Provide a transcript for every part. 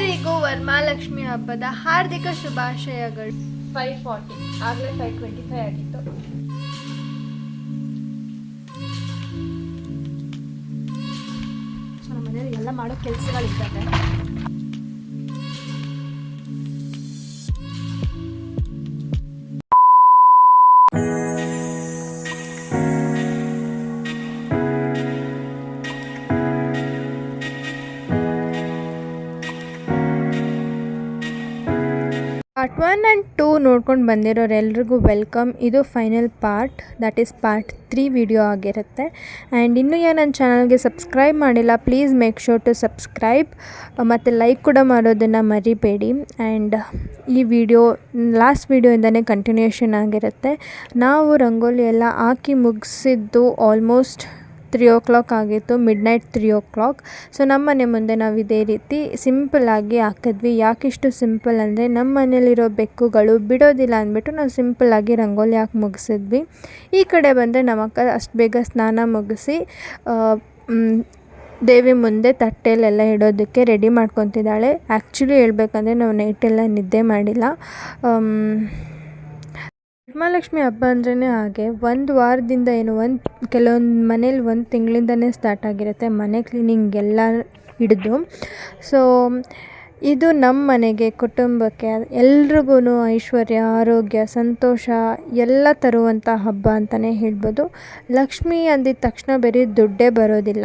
ಎಲ್ಲರಿಗೂ ವರಮಹಾಲಕ್ಷ್ಮಿ ಹಬ್ಬದ ಹಾರ್ದಿಕ ಶುಭಾಶಯಗಳು. ಫೈವ್ ಫಾರ್ಟಿ ಆಗಲೇ ಫೈವ್ ಟ್ವೆಂಟಿ ಫೈವ್ ಆಗಿತ್ತು. ಸೊ ನಮ್ಮ ಮನೇಲಿ ಎಲ್ಲ ಮಾಡೋ ಕೆಲಸಗಳಿದ್ದಾವೆ. ಒನ್ ಆ್ಯಂಡ್ ಟೂ ನೋಡ್ಕೊಂಡು ಬಂದಿರೋರೆಲ್ರಿಗೂ ವೆಲ್ಕಮ್. ಇದು final part. That is part three video ಆಗಿರುತ್ತೆ. ಆ್ಯಂಡ್ ಇನ್ನೂ ಏನು ನನ್ನ ಚಾನಲ್ಗೆ ಸಬ್ಸ್ಕ್ರೈಬ್ ಮಾಡಿಲ್ಲ please make sure to subscribe ಮತ್ತು ಲೈಕ್ ಕೂಡ ಮಾಡೋದನ್ನು ಮರಿಬೇಡಿ. ಆ್ಯಂಡ್ ಈ ವಿಡಿಯೋ ಲಾಸ್ಟ್ ವಿಡಿಯೋಯಿಂದನೇ ಕಂಟಿನ್ಯೂಷನ್ ಆಗಿರುತ್ತೆ. ನಾವು ರಂಗೋಲಿ ಎಲ್ಲ ಹಾಕಿ ಮುಗಿಸಿದ್ದು ಆಲ್ಮೋಸ್ಟ್ ತ್ರೀ ಓ ಕ್ಲಾಕ್ ಆಗಿತ್ತು midnight three o'clock so ನಮ್ಮ ಮನೆ ಮುಂದೆ ನಾವು ಇದೇ ರೀತಿ ಸಿಂಪಲ್ಲಾಗಿ ಹಾಕಿದ್ವಿ. ಯಾಕಿಷ್ಟು ಸಿಂಪಲ್ ಅಂದರೆ ನಮ್ಮ ಮನೇಲಿರೋ ಬೆಕ್ಕುಗಳು ಬಿಡೋದಿಲ್ಲ ಅಂದ್ಬಿಟ್ಟು ನಾವು ಸಿಂಪಲ್ಲಾಗಿ ರಂಗೋಲಿ ಹಾಕಿ ಮುಗಿಸಿದ್ವಿ. ಈ ಕಡೆ ಬಂದರೆ ನಮ್ಮಕ್ಕ ಅಷ್ಟು ಬೇಗ ಸ್ನಾನ ಮುಗಿಸಿ ದೇವಿ ಮುಂದೆ ತಟ್ಟೆಲೆಲ್ಲ ಇಡೋದಕ್ಕೆ ರೆಡಿ ಮಾಡ್ಕೊತಿದ್ದಾಳೆ. ಆ್ಯಕ್ಚುಲಿ ಹೇಳ್ಬೇಕಂದ್ರೆ ನಾವು ನೈಟೆಲ್ಲ ನಿದ್ದೆ ಮಾಡಿಲ್ಲ. ವರಮಹಾಲಕ್ಷ್ಮಿ ಹಬ್ಬ ಅಂದ್ರೇ ಹಾಗೆ ಒಂದು ವಾರದಿಂದ ಏನು ಒಂದು, ಕೆಲವೊಂದು ಮನೇಲಿ ಒಂದು ತಿಂಗಳಿಂದನೇ ಸ್ಟಾರ್ಟ್ ಆಗಿರುತ್ತೆ ಮನೆ ಕ್ಲೀನಿಂಗ್ ಎಲ್ಲ ಹಿಡಿದು. ಸೊ ಇದು ನಮ್ಮ ಮನೆಗೆ, ಕುಟುಂಬಕ್ಕೆ ಎಲ್ರಿಗೂ ಐಶ್ವರ್ಯ, ಆರೋಗ್ಯ, ಸಂತೋಷ ಎಲ್ಲ ತರುವಂಥ ಹಬ್ಬ ಅಂತಲೇ ಹೇಳ್ಬೋದು. ಲಕ್ಷ್ಮಿ ಅಂದಿದ ತಕ್ಷಣ ಬರೀ ದುಡ್ಡೇ ಬರೋದಿಲ್ಲ.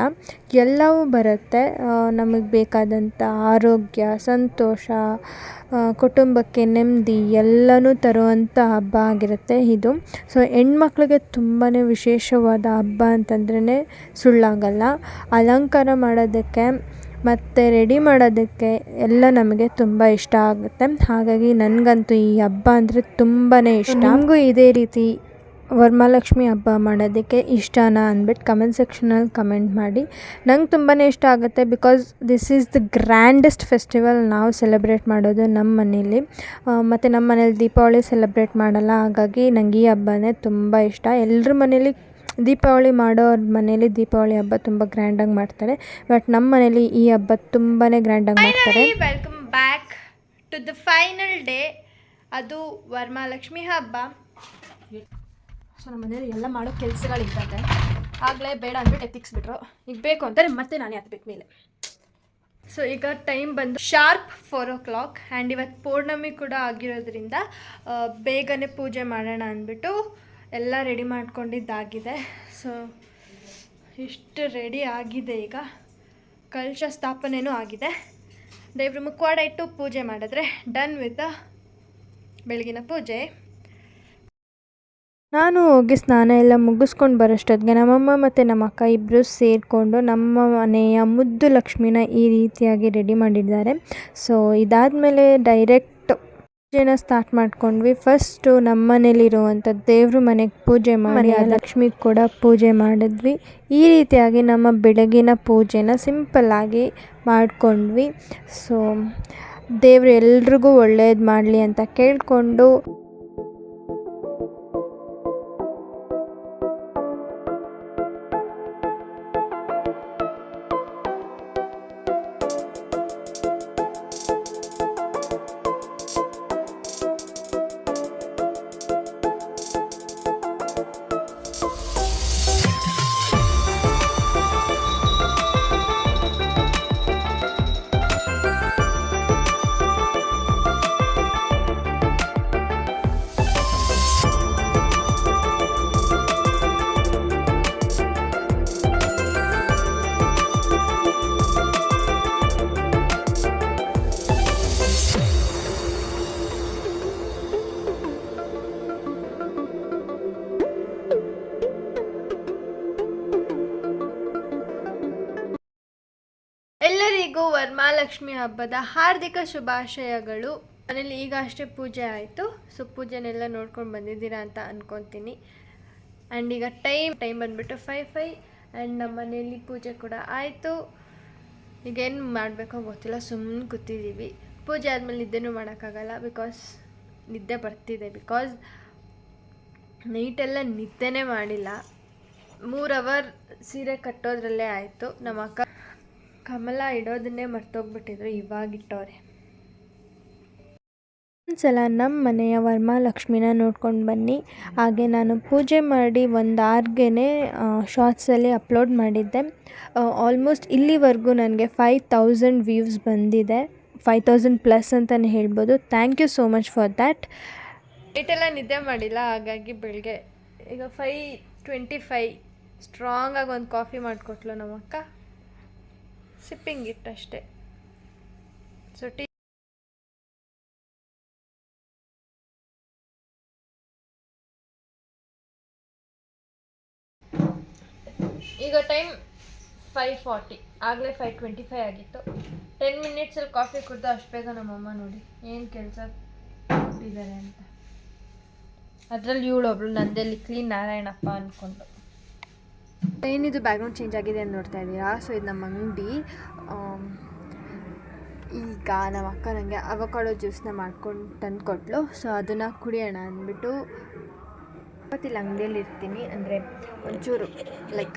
ಎಲ್ಲವೂ ಬರುತ್ತೆ. ನಮಗೆ ಬೇಕಾದಂಥ ಆರೋಗ್ಯ, ಸಂತೋಷ ಕುಟುಂಬಕ್ಕೆ ನೆಮ್ಮದಿ ಎಲ್ಲನೂ ತರುವಂಥ ಹಬ್ಬ ಆಗಿರುತ್ತೆ ಇದು. ಸೊ, ಹೆಣ್ಮಕ್ಳಿಗೆ ತುಂಬಾ ವಿಶೇಷವಾದ ಹಬ್ಬ ಅಂತಂದ್ರೇ ಸುಳ್ಳಾಗಲ್ಲ. ಅಲಂಕಾರ ಮಾಡೋದಕ್ಕೆ ಮತ್ತು ರೆಡಿ ಮಾಡೋದಕ್ಕೆ ಎಲ್ಲ ನಮಗೆ ತುಂಬ ಇಷ್ಟ ಆಗುತ್ತೆ. ಹಾಗಾಗಿ ನನಗಂತೂ ಈ ಹಬ್ಬ ಅಂದರೆ ತುಂಬಾ ಇಷ್ಟ. ನಮಗೂ ಇದೇ ರೀತಿ ವರಮಹಾಲಕ್ಷ್ಮಿ ಹಬ್ಬ ಮಾಡೋದಕ್ಕೆ ಇಷ್ಟನಾ ಅಂದ್ಬಿಟ್ಟು ಕಮೆಂಟ್ ಸೆಕ್ಷನಲ್ಲಿ ಕಮೆಂಟ್ ಮಾಡಿ. ನಂಗೆ ತುಂಬಾ ಇಷ್ಟ ಆಗುತ್ತೆ because this is the grandest festival ನಾವು ಸೆಲೆಬ್ರೇಟ್ ಮಾಡೋದು ನಮ್ಮ ಮನೇಲಿ. ಮತ್ತು ನಮ್ಮ ಮನೇಲಿ ದೀಪಾವಳಿ ಸೆಲೆಬ್ರೇಟ್ ಮಾಡಲ್ಲ. ಹಾಗಾಗಿ ನಂಗೆ ಈ ಹಬ್ಬನೇ ತುಂಬ ಇಷ್ಟ. ಎಲ್ಲರ ಮನೇಲಿ ದೀಪಾವಳಿ ಮಾಡೋರ ಮನೇಲಿ ದೀಪಾವಳಿ ಹಬ್ಬ ತುಂಬ ಗ್ರ್ಯಾಂಡಾಗಿ ಮಾಡ್ತಾರೆ. ಬಟ್ ನಮ್ಮ ಮನೇಲಿ ಈ ಹಬ್ಬ ತುಂಬಾ ಗ್ರ್ಯಾಂಡಾಗಿ ಮಾಡ್ತಾರೆ. Welcome back to the final day ಅದು ವರಮಹಾಲಕ್ಷ್ಮಿ ಹಬ್ಬ. ಸೊ ನಮ್ಮ ಮನೇಲಿ ಎಲ್ಲ ಮಾಡೋ ಕೆಲಸಗಳಿದ್ದಾವೆ. ಆಗಲೇ ಬೇಡ ಅಂದ್ಬಿಟ್ಟು ಎತ್ತಿಕ್ಸ್ಬಿಟ್ರು ಈಗ ಬೇಕು ಅಂತಾರೆ ಮತ್ತೆ ನಾನು ಹತ್ಬೇಕು ಮೇಲೆ. ಸೊ ಈಗ ಟೈಮ್ ಬಂದು sharp four o'clock and ಇವತ್ತು ಪೌರ್ಣಮಿ ಕೂಡ ಆಗಿರೋದ್ರಿಂದ ಬೇಗನೆ ಪೂಜೆ ಮಾಡೋಣ ಅಂದ್ಬಿಟ್ಟು ಎಲ್ಲ ರೆಡಿ ಮಾಡ್ಕೊಂಡಿದ್ದಾಗಿದೆ. ಸೊ ಇಷ್ಟು ರೆಡಿ ಆಗಿದೆ ಈಗ. ಕಲಶ ಸ್ಥಾಪನೆಯೂ ಆಗಿದೆ. ದೇವ್ರ ಮುಖವಾಡ ಇಟ್ಟು ಪೂಜೆ ಮಾಡಿದ್ರೆ ಡನ್ ವಿತ್ ಬೆಳಗಿನ ಪೂಜೆ. ನಾನು ಹೋಗಿ ಸ್ನಾನ ಎಲ್ಲ ಮುಗಿಸ್ಕೊಂಡು ಬರೋಷ್ಟೊತ್ತಿಗೆ ನಮ್ಮಮ್ಮ ಮತ್ತು ನಮ್ಮ ಅಕ್ಕ ಇಬ್ಬರು ಸೇರಿಕೊಂಡು ನಮ್ಮ ಮನೆಯ ಮುದ್ದು ಲಕ್ಷ್ಮಿನ ಈ ರೀತಿಯಾಗಿ ರೆಡಿ ಮಾಡಿದ್ದಾರೆ. ಸೊ ಇದಾದಮೇಲೆ ಡೈರೆಕ್ಟ್ ಪೂಜೆನ ಸ್ಟಾರ್ಟ್ ಮಾಡ್ಕೊಂಡ್ವಿ. ಫಸ್ಟು ನಮ್ಮ ಮನೇಲಿರುವಂಥ ದೇವ್ರ ಮನೆಗೆ ಪೂಜೆ ಮಾಡಿ ಆ ಲಕ್ಷ್ಮಿಗೆ ಕೂಡ ಪೂಜೆ ಮಾಡಿದ್ವಿ. ಈ ರೀತಿಯಾಗಿ ನಮ್ಮ ಬೆಳಗಿನ ಪೂಜೆನ ಸಿಂಪಲ್ಲಾಗಿ ಮಾಡಿಕೊಂಡ್ವಿ. ಸೊ ದೇವ್ರು ಎಲ್ರಿಗೂ ಒಳ್ಳೇದು ಮಾಡಲಿ ಅಂತ ಕೇಳಿಕೊಂಡು ಎಲ್ಲರಿಗೂ ವರ್ಮಾಲಕ್ಷ್ಮಿ ಹಬ್ಬದ ಹಾರ್ದಿಕ ಶುಭಾಶಯಗಳು. ಮನೇಲಿ ಈಗ ಅಷ್ಟೇ ಪೂಜೆ ಆಯಿತು. ಸೊ ಪೂಜೆನೆಲ್ಲ ನೋಡ್ಕೊಂಡು ಬಂದಿದ್ದೀರಾ ಅಂತ ಅಂದ್ಕೊತೀನಿ ಆ್ಯಂಡ್ ಈಗ ಟೈಮ್ ಟೈಮ್ ಬಂದುಬಿಟ್ಟು ಫೈ ಫೈ ಆ್ಯಂಡ್ ನಮ್ಮ ಮನೇಲಿ ಪೂಜೆ ಕೂಡ ಆಯಿತು. ಈಗೇನು ಮಾಡಬೇಕೋ ಗೊತ್ತಿಲ್ಲ ಸುಮ್ಮನೆ ಕೂತಿದ್ದೀವಿ ಪೂಜೆ ಆದಮೇಲೆ ನಿದ್ದೆನೂ ಮಾಡೋಕ್ಕಾಗಲ್ಲ ಬಿಕಾಸ್ ನಿದ್ದೆ ಬರ್ತಿದೆ. ಬಿಕಾಸ್ ನೈಟೆಲ್ಲ ನಿದ್ದೆನೇ ಮಾಡಿಲ್ಲ. ಮೂರು ಅವರ್ ಸೀರೆ ಕಟ್ಟೋದ್ರಲ್ಲೇ ಆಯಿತು. ನಮ್ಮ ಅಕ್ಕ ಕಮಲ ಇಡೋದನ್ನೇ ಮರ್ತೋಗ್ಬಿಟ್ಟಿದ್ರು ಇವಾಗ ಇಟ್ಟವ್ರೆ ಒಂದ್ಸಲ ನಮ್ಮ ಮನೆಯ ವರಮಹಾಲಕ್ಷ್ಮಿನ ನೋಡ್ಕೊಂಡು ಬನ್ನಿ. ಹಾಗೆ ನಾನು ಪೂಜೆ ಮಾಡಿ ಒಂದು ಆರ್ಗೆನೇ ಶಾರ್ಟ್ಸಲ್ಲಿ ಅಪ್ಲೋಡ್ ಮಾಡಿದ್ದೆ. ಆಲ್ಮೋಸ್ಟ್ ಇಲ್ಲಿವರೆಗೂ ನನಗೆ ಫೈವ್ ತೌಸಂಡ್ ವ್ಯೂವ್ಸ್ ಬಂದಿದೆ. ಫೈವ್ ತೌಸಂಡ್ ಪ್ಲಸ್ ಅಂತಲೇ ಹೇಳ್ಬೋದು. Thank you so much for that ಏಟೆಲ್ಲ ನಿದ್ದೆ ಮಾಡಿಲ್ಲ, ಹಾಗಾಗಿ ಬೆಳಗ್ಗೆ ಈಗ ಫೈ ಟ್ವೆಂಟಿ ಫೈ ಸ್ಟ್ರಾಂಗಾಗಿ ಒಂದು ಕಾಫಿ ಮಾಡಿಕೊಟ್ಲು ನಮ್ಮಕ್ಕ. ಸಿಪ್ಪಿಂಗ್ ಇಟ್ಟಷ್ಟೇ ಸೊ ಟೀ ಈಗ ಟೈಮ್ ಫೈವ್ ಫಾರ್ಟಿ ಆಗಲೇ ಫೈವ್ ಟ್ವೆಂಟಿ ಫೈವ್ ಆಗಿತ್ತು ಟೆನ್ ಮಿನಿಟ್ಸಲ್ಲಿ ಕಾಫಿ ಕುಡ್ದು ಅಷ್ಟು ಬೇಗ ನಮ್ಮಮ್ಮ ನೋಡಿ, ಏನು ಕೆಲಸ ಕೊಟ್ಟಿದ್ದಾರೆ ಅಂತ. ಅದರಲ್ಲಿ ಇವಳೊಬ್ಳು ನಂದಲ್ಲಿ ಕ್ಲೀನ್ ನಾರಾಯಣಪ್ಪ ಅಂದ್ಕೊಂಡು ಏನಿದು ಬ್ಯಾಕ್ಗ್ರೌಂಡ್ ಚೇಂಜ್ ಆಗಿದೆ ಅಂತ ನೋಡ್ತಾ ಇದ್ದೀರಾ? ಸೊ ಇದು ನಮ್ಮ ಅಂಗಡಿ. ಈಗ ನಮ್ಮ ಅಕ್ಕ ನನಗೆ ಅವಕಾಡೋ ಜ್ಯೂಸ್ನ ಮಾಡ್ಕೊಂಡು ತಂದು ಕೊಟ್ಲು. ಸೊ ಅದನ್ನು ಕುಡಿಯೋಣ ಅಂದ್ಬಿಟ್ಟು ಇವತ್ತಿಲ್ಲಿ ಅಂಗಡಿಯಲ್ಲಿ ಇರ್ತೀನಿ. ಅಂದರೆ ಒಂಚೂರು ಲೈಕ್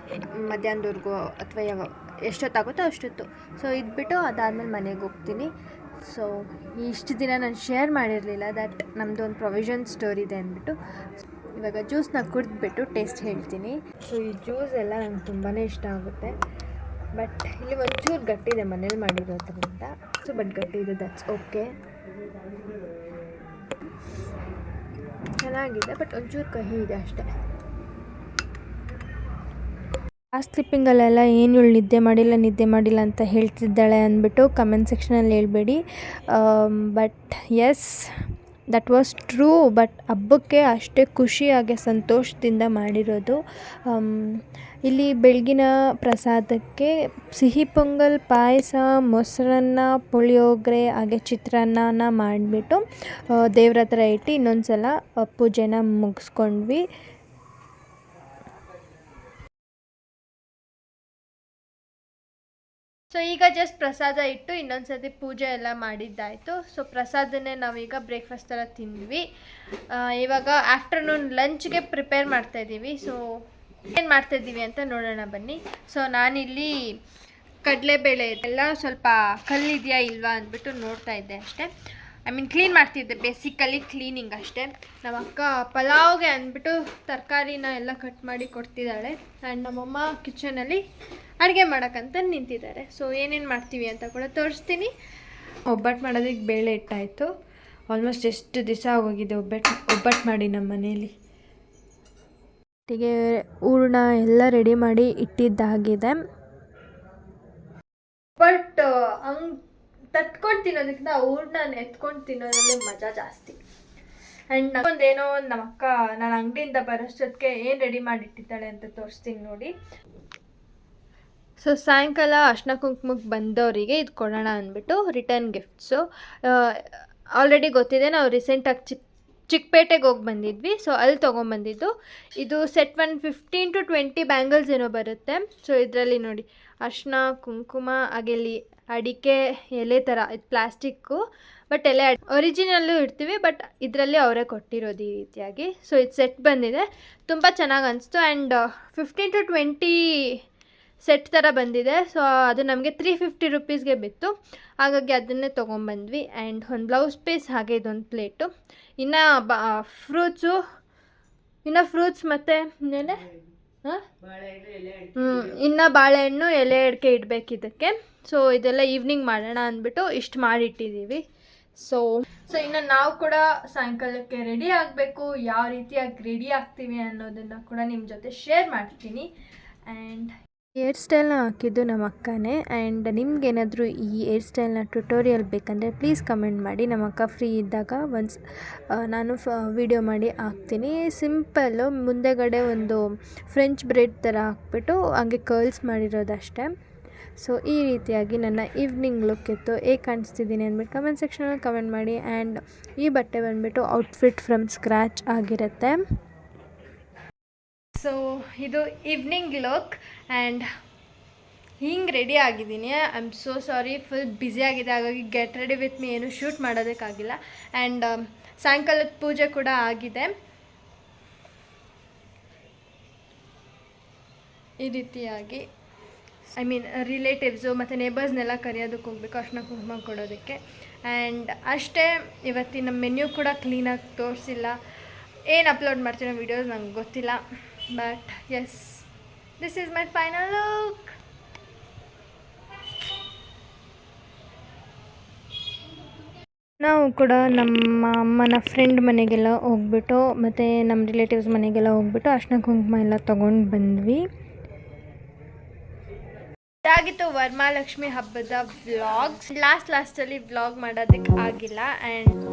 ಮಧ್ಯಾಹ್ನದವರೆಗೂ ಅಥವಾ ಯಾವ, ಎಷ್ಟೊತ್ತಾಗುತ್ತೋ ಅಷ್ಟೊತ್ತು. ಸೊ ಇದ್ಬಿಟ್ಟು ಅದಾದಮೇಲೆ ಮನೆಗೆ ಹೋಗ್ತೀನಿ. ಸೊ ಇಷ್ಟು ದಿನ ನಾನು ಶೇರ್ ಮಾಡಿರಲಿಲ್ಲ ದಟ್ ನಮ್ಮದು ಒಂದು ಪ್ರೊವಿಷನ್ ಸ್ಟೋರಿ ಇದೆ ಅಂದ್ಬಿಟ್ಟು. ಇವಾಗ ಜ್ಯೂಸ್ನ ಕುಡಿದ್ಬಿಟ್ಟು ಟೇಸ್ಟ್ ಹೇಳ್ತೀನಿ. ಸೊ ಈ ಜ್ಯೂಸ್ ಎಲ್ಲ ನಂಗೆ ತುಂಬಾ ಇಷ್ಟ ಆಗುತ್ತೆ. ಬಟ್ ಇಲ್ಲಿ ಒಂಚೂರು ಗಟ್ಟಿದೆ ಮನೇಲಿ ಮಾಡಿರೋದ್ರಿಂದ. ಸೊ ಬಟ್ ಗಟ್ಟಿ ಇದೆ ದಟ್ಸ್ ಓಕೆ ಚೆನ್ನಾಗಿದೆ ಬಟ್ ಒಂಚೂರು ಕಹಿ ಇದೆ ಅಷ್ಟೇ. ಆ ಸ್ಲಿಪ್ಪಿಂಗಲ್ಲೆಲ್ಲ ಏನು ಇವಳು ನಿದ್ದೆ ಮಾಡಿಲ್ಲ ನಿದ್ದೆ ಮಾಡಿಲ್ಲ ಅಂತ ಹೇಳ್ತಿದ್ದಾಳೆ ಅಂದ್ಬಿಟ್ಟು ಕಮೆಂಟ್ ಸೆಕ್ಷನಲ್ಲಿ ಹೇಳ್ಬೇಡಿ. But yes that was true but ಹಬ್ಬಕ್ಕೆ ಅಷ್ಟೇ ಖುಷಿಯಾಗಿ ಸಂತೋಷದಿಂದ ಮಾಡಿರೋದು. ಇಲ್ಲಿ ಬೆಳಗಿನ ಪ್ರಸಾದಕ್ಕೆ ಸಿಹಿ ಪೊಂಗಲ್, ಪಾಯಸ, ಮೊಸರನ್ನ, ಪುಳಿಯೋಗರೆ, ಹಾಗೆ ಚಿತ್ರಾನ್ನನ ಮಾಡಿಬಿಟ್ಟು ದೇವ್ರ ಹತ್ರ ಇಟ್ಟು ಇನ್ನೊಂದು ಸಲ ಪೂಜೆನ ಮುಗಿಸ್ಕೊಂಡ್ವಿ. ಸೊ ಈಗ ಜಸ್ಟ್ ಪ್ರಸಾದ ಇಟ್ಟು ಇನ್ನೊಂದು ಸರ್ತಿ ಪೂಜೆ ಎಲ್ಲ ಮಾಡಿದ್ದಾಯಿತು. ಸೊ ಪ್ರಸಾದನ್ನೇ ನಾವೀಗ ಬ್ರೇಕ್ಫಾಸ್ಟ್ ಎಲ್ಲ ತಿಂದ್ವಿ. ಇವಾಗ ಆಫ್ಟರ್ನೂನ್ ಲಂಚ್ಗೆ ಪ್ರಿಪೇರ್ ಮಾಡ್ತಾ ಇದ್ದೀವಿ. ಸೊ ಏನು ಮಾಡ್ತಾ ಇದ್ದೀವಿ ಅಂತ ನೋಡೋಣ ಬನ್ನಿ. ಸೊ ನಾನಿಲ್ಲಿ ಕಡಲೆಬೇಳೆ ಎಲ್ಲ ಸ್ವಲ್ಪ ಕಲ್ಲಿದೆಯಾ ಇಲ್ವಾ ಅಂದ್ಬಿಟ್ಟು ನೋಡ್ತಾ ಇದ್ದೆ ಅಷ್ಟೇ. ಐ ಮೀನ್ ಕ್ಲೀನ್ ಮಾಡ್ತಿದ್ದೆ. ಬೇಸಿಕಲಿ ಕ್ಲೀನಿಂಗ್ ಅಷ್ಟೇ. ನಮ್ಮ ಅಕ್ಕ ಪಲಾವ್ಗೆ ಅಂದ್ಬಿಟ್ಟು ತರಕಾರಿನ ಎಲ್ಲ ಕಟ್ ಮಾಡಿ ಕೊಡ್ತಿದ್ದಾಳೆ. ಆ್ಯಂಡ್ ನಮ್ಮಮ್ಮ ಕಿಚನಲ್ಲಿ ಅಡುಗೆ ಮಾಡೋಕ್ಕಂತ ನಿಂತಿದ್ದಾರೆ. ಸೊ ಏನೇನು ಮಾಡ್ತೀವಿ ಅಂತ ಕೂಡ ತೋರಿಸ್ತೀನಿ. ಒಬ್ಬಟ್ಟು ಮಾಡೋದಕ್ಕೆ ಬೇಳೆ ಇಟ್ಟಾಯಿತು ಆಲ್ಮೋಸ್ಟ್ ಎಷ್ಟು ದಿವಸ ಹೋಗಿದೆ ಒಬ್ಬಟ್ಟು ಒಬ್ಬಟ್ಟು ಮಾಡಿ ನಮ್ಮ ಮನೇಲಿ. ಒಟ್ಟಿಗೆ ಹೂರ್ಣ ಎಲ್ಲ ರೆಡಿ ಮಾಡಿ ಇಟ್ಟಿದ್ದಾಗಿದೆ ಬಟ್ ಹಂಗೆ ತಟ್ಕೊಂಡು ತಿನ್ನೋದಕ್ಕಿಂತ ಹೂರ್ಣ ಎತ್ಕೊಂಡು ತಿನ್ನೋದ್ರಲ್ಲಿ ಮಜಾ ಜಾಸ್ತಿ. ಆ್ಯಂಡ್ ಒಂದೇನೋ ಒಂದು ನಮ್ಮ ಅಕ್ಕ ನಾನು ಅಂಗಡಿಯಿಂದ ಬರೋಷ್ಟೊತ್ತಿಗೆ ಏನು ರೆಡಿ ಮಾಡಿಟ್ಟಿದ್ದಾಳೆ ಅಂತ ತೋರಿಸ್ತೀನಿ ನೋಡಿ. ಸೊ ಸಾಯಂಕಾಲ ಅರ್ಶಿನ ಕುಂಕುಮಕ್ಕೆ ಬಂದವರಿಗೆ ಇದು ಕೊಡೋಣ ಅಂದ್ಬಿಟ್ಟು ರಿಟರ್ನ್ ಗಿಫ್ಟ್ಸು ಆಲ್ರೆಡಿ ಗೊತ್ತಿದೆ, ನಾವು ರೀಸೆಂಟಾಗಿ ಚಿಕ್ ಚಿಕ್ಕಪೇಟೆಗೆ ಹೋಗಿ ಬಂದಿದ್ವಿ. ಸೊ ಅಲ್ಲಿ ತೊಗೊಂಬಂದಿದ್ದು. ಇದು set one fifteen to twenty bangles ಏನೋ ಬರುತ್ತೆ. ಸೊ ಇದರಲ್ಲಿ ನೋಡಿ, ಅರ್ಶಿನ, ಕುಂಕುಮ ಹಾಗೆಲ್ಲಿ ಅಡಿಕೆ, ಎಲೆ ಥರ, ಇದು ಪ್ಲಾಸ್ಟಿಕ್ಕು ಬಟ್ ಎಲೆ ಒರಿಜಿನಲ್ಲು ಇರ್ತೀವಿ ಬಟ್ ಇದರಲ್ಲಿ ಅವರೇ ಕೊಟ್ಟಿರೋದು ಈ ರೀತಿಯಾಗಿ. ಸೊ ಇದು ಸೆಟ್ ಬಂದಿದೆ. ತುಂಬ ಚೆನ್ನಾಗಿ ಅನಿಸ್ತು. And fifteen to twenty set ಥರ ಬಂದಿದೆ. ಸೊ ಅದು ನಮಗೆ ತ್ರೀ ಫಿಫ್ಟಿ ರುಪೀಸ್ಗೆ ಬಿತ್ತು. ಹಾಗಾಗಿ ಅದನ್ನೇ ತೊಗೊಂಬಂದ್ವಿ. ಆ್ಯಂಡ್ ಒಂದು ಬ್ಲೌಸ್ ಪೀಸ್ ಹಾಗೆ ಇದೊಂದು ಪ್ಲೇಟು ಇನ್ನು ಬ ಫ್ರೂಟ್ಸು ಇನ್ನು ಫ್ರೂಟ್ಸ್ ಮತ್ತು ಇನ್ನೇನೆ? ಹಾಂ? ಹ್ಞೂ ಇನ್ನು ಬಾಳೆಹಣ್ಣು, ಎಲೆ ಅಡಿಕೆ ಇಡಬೇಕು ಇದಕ್ಕೆ. ಸೊ ಇದೆಲ್ಲ ಈವ್ನಿಂಗ್ ಮಾಡೋಣ ಅಂದ್ಬಿಟ್ಟು ಇಷ್ಟು ಮಾಡಿಟ್ಟಿದ್ದೀವಿ. ಸೊ ಸೊ ಇನ್ನು ನಾವು ಕೂಡ ಸಾಯಂಕಾಲಕ್ಕೆ ರೆಡಿ ಆಗಬೇಕು. ಯಾವ ರೀತಿಯಾಗಿ ರೆಡಿ ಆಗ್ತೀವಿ ಅನ್ನೋದನ್ನು ಕೂಡ ನಿಮ್ಮ ಜೊತೆ ಶೇರ್ ಮಾಡ್ತೀನಿ. ಆ್ಯಂಡ್ ಹೇರ್ ಸ್ಟೈಲ್ನ ಹಾಕಿದ್ದು ನಮ್ಮ ಅಕ್ಕನೇ. ಆ್ಯಂಡ್ ನಿಮ್ಗೇನಾದರೂ ಈ ಹೇರ್ ಸ್ಟೈಲ್ನ ಟ್ಯುಟೋರಿಯಲ್ ಬೇಕಂದರೆ ಪ್ಲೀಸ್ ಕಮೆಂಟ್ ಮಾಡಿ. ನಮ್ಮ ಅಕ್ಕ ಫ್ರೀ ಇದ್ದಾಗ ಒನ್ಸ್ ನಾನು ಫ, ವಿಡಿಯೋ ಮಾಡಿ ಹಾಕ್ತೀನಿ. ಸಿಂಪಲ್ಲು ಮುಂದೆಗಡೆ ಒಂದು ಫ್ರೆಂಚ್ ಬ್ರೆಡ್ ಥರ ಹಾಕ್ಬಿಟ್ಟು ಹಂಗೆ ಕರ್ಲ್ಸ್ ಮಾಡಿರೋದಷ್ಟೇ. ಸೊ, ಈ ರೀತಿಯಾಗಿ ನನ್ನ ಈವ್ನಿಂಗ್ ಲುಕ್ ಇತ್ತು ಹೇಗೆ ಕಾಣಿಸ್ತಿದ್ದೀನಿ ಅಂದ್ಬಿಟ್ಟು ಕಮೆಂಟ್ ಸೆಕ್ಷನಲ್ಲಿ ಕಮೆಂಟ್ ಮಾಡಿ. ಆ್ಯಂಡ್ ಈ ಬಟ್ಟೆ ಬಂದುಬಿಟ್ಟು ಔಟ್ಫಿಟ್ ಫ್ರಮ್ ಸ್ಕ್ರ್ಯಾಚ್ ಆಗಿರುತ್ತೆ. ಸೊ ಇದು ಈವ್ನಿಂಗ್ ಲುಕ್ ಆ್ಯಂಡ್ ಹಿಂಗೆ ರೆಡಿ ಆಗಿದ್ದೀನಿ. I am so sorry full busy ಆಗಿದೆ. ಹಾಗಾಗಿ ಗೆಟ್ ರೆಡಿ ವಿತ್ ಮೀ ಏನು ಶೂಟ್ ಮಾಡೋದಕ್ಕಾಗಿಲ್ಲ. ಆ್ಯಂಡ್ ಸಾಯಂಕಾಲದ ಪೂಜೆ ಕೂಡ ಆಗಿದೆ. ಈ ರೀತಿಯಾಗಿ ಐ ಮೀನ್ ರಿಲೇಟಿವ್ಸು ಮತ್ತು ನೇಬರ್ಸ್ನೆಲ್ಲ ಕರೆಯೋದಕ್ಕೆ ಹೋಗ್ಬೇಕು ಅರ್ಶಿನ ಕುಂಕುಮ ಕೊಡೋದಕ್ಕೆ. ಆ್ಯಂಡ್ ಅಷ್ಟೇ, ಇವತ್ತಿನ ಮೆನ್ಯೂ ಕೂಡ ಕ್ಲೀನಾಗಿ ತೋರಿಸಿಲ್ಲ. ಏನು ಅಪ್ಲೋಡ್ ಮಾಡ್ತೀನೋ ವೀಡಿಯೋಸ್ ನಂಗೆ ಗೊತ್ತಿಲ್ಲ. But yes this is my final look. ನಾವು ಕೂಡ ನಮ್ಮ ಅಮ್ಮನ ಫ್ರೆಂಡ್ ಮನೆಗೆಲ್ಲ ಹೋಗ್ಬಿಟ್ಟು ಮತ್ತು ನಮ್ಮ ರಿಲೇಟಿವ್ಸ್ ಮನೆಗೆಲ್ಲ ಹೋಗ್ಬಿಟ್ಟು ಅರ್ಶಿನ ಕುಂಕುಮ ಎಲ್ಲ ತೊಗೊಂಡು ಬಂದ್ವಿ. ಇದಾಗಿತ್ತು ವರ್ಮಾಲಕ್ಷ್ಮಿ ಹಬ್ಬದ ವ್ಲಾಗ್ಸ್ ಲಾಸ್ಟ್ ಲಾಸ್ಟಲ್ಲಿ ವ್ಲಾಗ್ ಮಾಡೋದಕ್ಕೆ ಆಗಿಲ್ಲ. ಆ್ಯಂಡ್